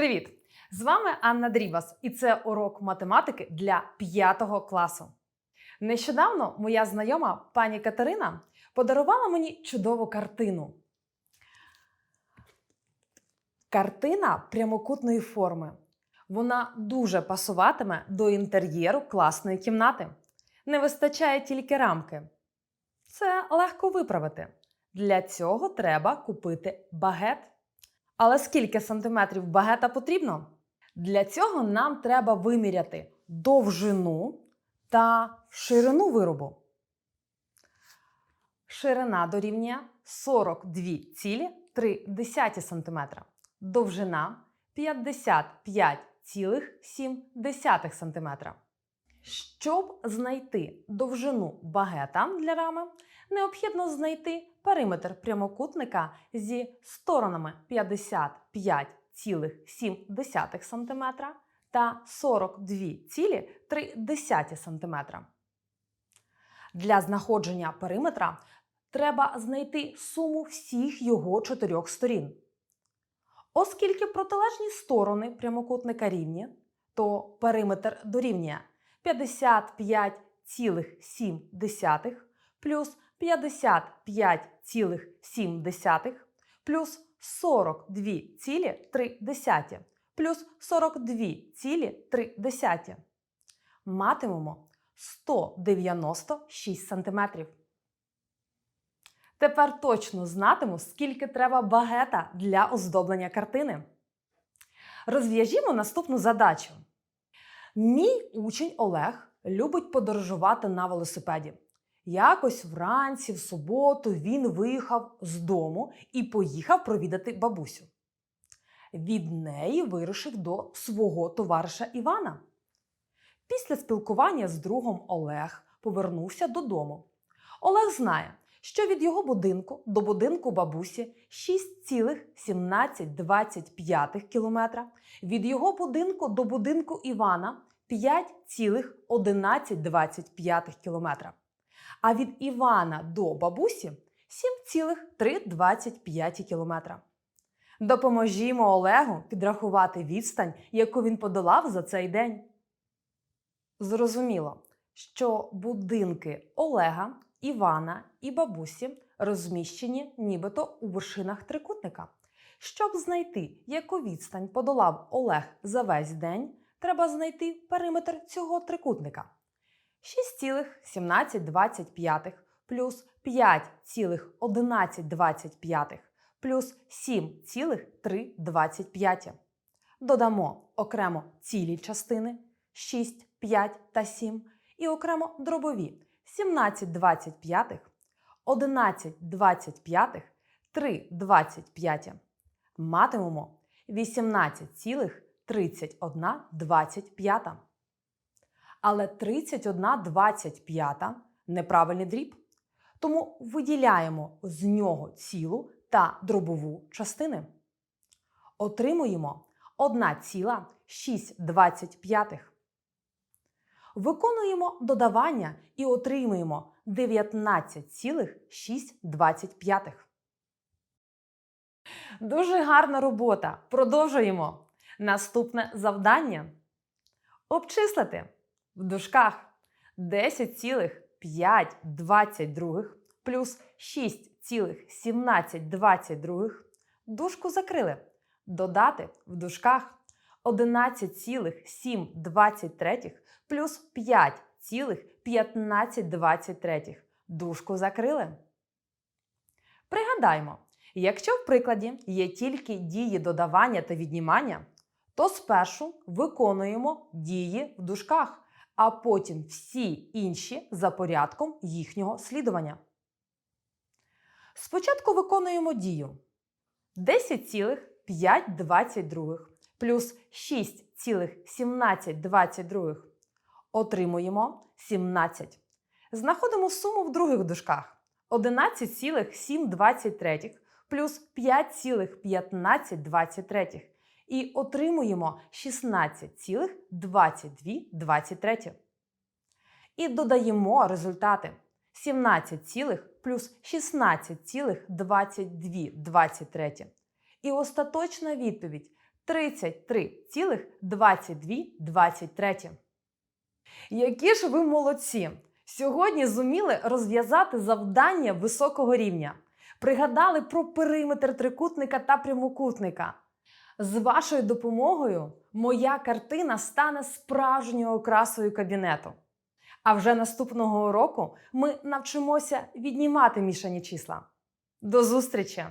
Привіт! З вами Анна Дрібас, і це урок математики для 5 класу. Нещодавно моя знайома пані Катерина подарувала мені чудову картину. Картина прямокутної форми. Вона дуже пасуватиме до інтер'єру класної кімнати. Не вистачає тільки рамки. Це легко виправити. Для цього треба купити багет. Але скільки сантиметрів багета потрібно? Для цього нам треба виміряти довжину та ширину виробу. Ширина дорівнює 42,3 см. Довжина 55,7 см. Щоб знайти довжину багета для рами, необхідно знайти периметр прямокутника зі сторонами 55,7 см та 42,3 см. Для знаходження периметра треба знайти суму всіх його чотирьох сторін. Оскільки протилежні сторони прямокутника рівні, то периметр дорівнює 55,7 плюс 55,7 плюс 42,3 плюс 42,3. Матимемо 196 см. Тепер точно знатиму, скільки треба багета для оздоблення картини. Розв'яжімо наступну задачу. Мій учень Олег любить подорожувати на велосипеді. Якось вранці, в суботу, він виїхав з дому і поїхав провідати бабусю. Від неї вирушив до свого товариша Івана. Після спілкування з другом Олег повернувся додому. Олег знає, що від його будинку до будинку бабусі 6,1725 км, від його будинку до будинку Івана 5,1125 км, а від Івана до бабусі 7,325 км. Допоможімо Олегу підрахувати відстань, яку він подолав за цей день. Зрозуміло, що будинки Олега, Івана і бабусі розміщені нібито у вершинах трикутника. Щоб знайти, яку відстань подолав Олег за весь день, треба знайти периметр цього трикутника. 6,1725 плюс 5,1125 плюс 7,325. Додамо окремо цілі частини 6, 5 та 7 і окремо дробові 17 25, 11 25, 3 25. Матимемо 18,31 25. Але 31 25 неправильний дріб. Тому виділяємо з нього цілу та дробову частини. Отримуємо 1,625. Виконуємо додавання і отримуємо 19,625. Дуже гарна робота. Продовжуємо. Наступне завдання. Обчислити в дужках 10,522 плюс 6,1722 дужку закрили. Додати в дужках 11,723 плюс 5,1523 дужку закрили. Пригадаймо, якщо в прикладі є тільки дії додавання та віднімання, то спершу виконуємо дії в дужках, а потім всі інші за порядком їхнього слідування. Спочатку виконуємо дію 10,522 плюс 6,1722. Отримуємо 17. Знаходимо суму в других дужках 11,723 плюс 5,1523 і отримуємо 16,2223. І додаємо результати 17, плюс 16,2223. І остаточна відповідь 33,2223. Які ж ви молодці! Сьогодні зуміли розв'язати завдання високого рівня. Пригадали про периметр трикутника та прямокутника. З вашою допомогою моя картина стане справжньою окрасою кабінету. А вже наступного року ми навчимося віднімати мішані числа. До зустрічі!